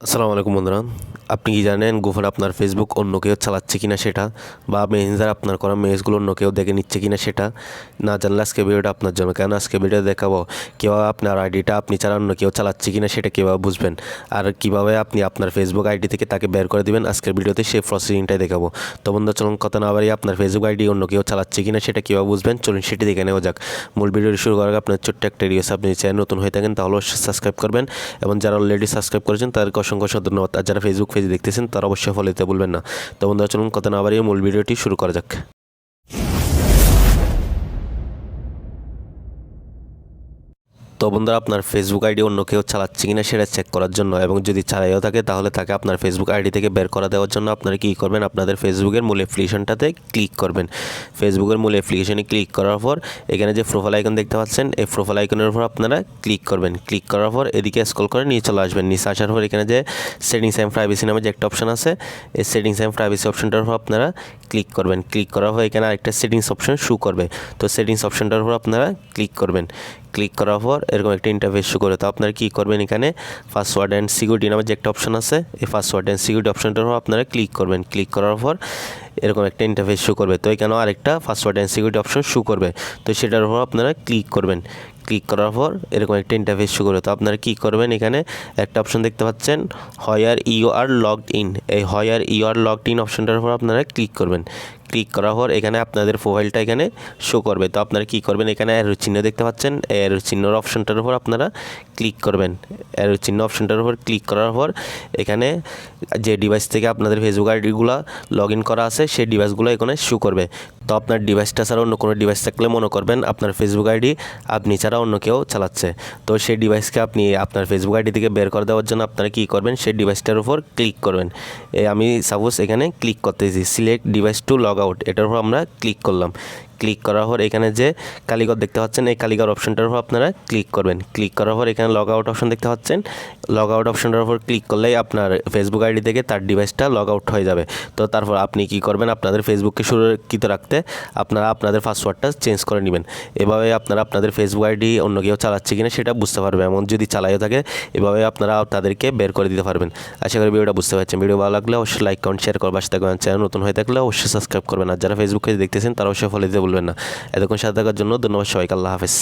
আসসালামু আলাইকুম বন্ধুরা আপনি কি জানেন গোফার আপনার ফেসবুক অন্য কেউ চালাচ্ছে কিনা সেটা? বা মেসেঞ্জার আপনার করা মেসগুলো অন্য কেউ দেখে নিচ্ছে কিনা সেটা? না জানলে আজকে ভিডিওটা আপনার জন্য। কেন আজকে ভিডিও দেখাবো? কীভাবে আপনার আইডিটা আপনি ছাড়া অন্য কেউ চালাচ্ছে কিনা সেটা কীভাবে বুঝবেন? আর কীভাবে আপনি আপনার ফেসবুক আইডি থেকে তাকে বের করে দেবেন? আজকের ভিডিওতে সেই প্রসেসিংটাই দেখাবো। তো বন্ধু চলুন কথা না বাড়িয়ে আপনার ফেসবুক আইডি অন্য কেউ চালাচ্ছে কিনা সেটা কীভাবে বুঝবেন? চলুন সেটি দেখে নেওয়া যাক। মূল ভিডিওটি শুরু করার আগে আপনার ছোট্ট একটা রিভিউস আপনি চ্যানেল নতুন হয়ে থাকেন তাহলে সাবস্ক্রাইব করবেন। এবং যারা অলরেডি সাবস্ক্রাইব করেছেন, তাদেরকে অসংখ্য ধন্যবাদ। আর যারা ফেসবুক পেজ দেখতেছেন তারা অবশ্যই ফলো দিতে ভুলবেন না। তো বন্ধুরা, চলুন কথা না বাড়িয়ে মূল ভিডিওটি শুরু করা যাক। তো বন্ধুরা, আপনার ফেসবুক আইডি অন্য কেউ চালাচ্ছে কিনা সেটা চেক করার জন্য এবং যদি চালাইও থাকে, তাহলে তাকে আপনার ফেসবুক আইডি থেকে বের করা দেওয়ার জন্য আপনারা কী করবেন? আপনাদের ফেসবুকের মূল অ্যাপ্লিকেশনটাতে ক্লিক করবেন। ফেসবুকের মূল অ্যাপ্লিকেশনে ক্লিক করার পর, এখানে যে প্রোফাইল আইকন দেখতে পাচ্ছেন, এই প্রোফাইল আইকনের উপর আপনারা ক্লিক করবেন। ক্লিক করার পর এদিকে স্ক্রল করে নিয়ে চলে আসবেন। নিচে আসার পর এখানে যে সেটিংস অ্যান্ড প্রাইভেসি নামে যে একটা অপশন আছে, এই সেটিংস অ্যান্ড প্রাইভেসি অপশনটার উপর আপনারা ক্লিক করবেন। ক্লিক করার পর এখানে আরেকটা সেটিংস অপশন শু করবে। তো সেটিংস অপশনটার উপর আপনারা ক্লিক করবেন। ক্লিক করার পর এরকম একটা ইন্টারফেস শো করে। তো আপনারা কী করবেন এখানে? পাসওয়ার্ড অ্যান্ড সিকিউরিটি নামে যে একটা অপশন আছে, এই পাসওয়ার্ড অ্যান্ড সিকিউরিটি অপশনটার উপর আপনারা ক্লিক করবেন। ক্লিক করার পর এরকম একটা ইন্টারফেস শো করবে। তো এখানেও আরেকটা password and security option show করবে। তো সেটার উপর আপনারা ক্লিক করবেন। ক্লিক করার পর এরকম একটা ইন্টারফেস শো করবে। তো আপনারা কী করবেন এখানে? একটা অপশন দেখতে পাচ্ছেন হয়ার ইউ আর লগড ইন এই where you are logged in অপশনটার উপর আপনারা ক্লিক করবেন। ক্লিক করার পর এখানে আপনাদের প্রোফাইলটা এখানে শো করবে। তো আপনারা কী করবেন? এখানে অ্যারো চিহ্ন দেখতে পাচ্ছেন। অ্যারো চিহ্নর অপশনটার উপর আপনারা ক্লিক করবেন। অ্যারো চিহ্ন অপশনটার উপর ক্লিক করার পর এখানে যে ডিভাইস থেকে আপনাদের ফেসবুক আইডিগুলো লগ ইন করা আছে, সেই ডিভাইসগুলো এখানে শো করবে। তো আপনার ডিভাইসটা ছাড়া অন্য কোনো ডিভাইস থাকলে মনে করবেন আপনার ফেসবুক আইডি আপনি ছাড়া অন্য কেউ চালাচ্ছে। তো সেই ডিভাইসকে আপনি আপনার ফেসবুক আইডি থেকে বের করে দেওয়ার জন্য আপনারা কী করবেন? সেই ডিভাইসটার উপর ক্লিক করবেন। আমি সাপোজ এখানে ক্লিক করতেছি। Select device to log out এটার উপর আমরা ক্লিক করলাম। ক্লিক করার পর এখানে যে কালিগর দেখতে পাচ্ছেন, এই কালিগর অপশনটার উপর আপনারা ক্লিক করবেন। ক্লিক করার পর এখানে লগ আউট অপশন দেখতে পাচ্ছেন। লগ আউট অপশনটার উপর ক্লিক করলেই আপনার ফেসবুক আইডি থেকে তার ডিভাইসটা লগ আউট হয়ে যাবে। তো তারপর আপনি কি করবেন, আপনাদের ফেসবুককে সুরক্ষিত রাখতে আপনারা আপনাদের পাসওয়ার্ডটা চেঞ্জ করে নেবেন। এভাবে আপনারা আপনাদের ফেসবুক আইডি অন্য কেউ চালাচ্ছে কিনা সেটা বুঝতে পারবে। এমন যদি চালাইও থাকে, এভাবে আপনারা তাদেরকে বের করে দিতে পারবেন। আশা করি ভিডিওটা বুঝতে পারছেন। ভিডিও ভালো লাগলে অবশ্যই লাইক কমেন্ট শেয়ার করবার চ্যানেল নতুন হয়ে থাকলে অবশ্যই সাবস্ক্রাইব করবেন। আর যারা ফেসবুকে দেখতেছেন, তারা অবশ্যই ফলো দিতে বলবেন না। এতক্ষণ সাথে থাকার জন্য ধন্যবাদ সবাইকে আল্লাহ হাফেজ।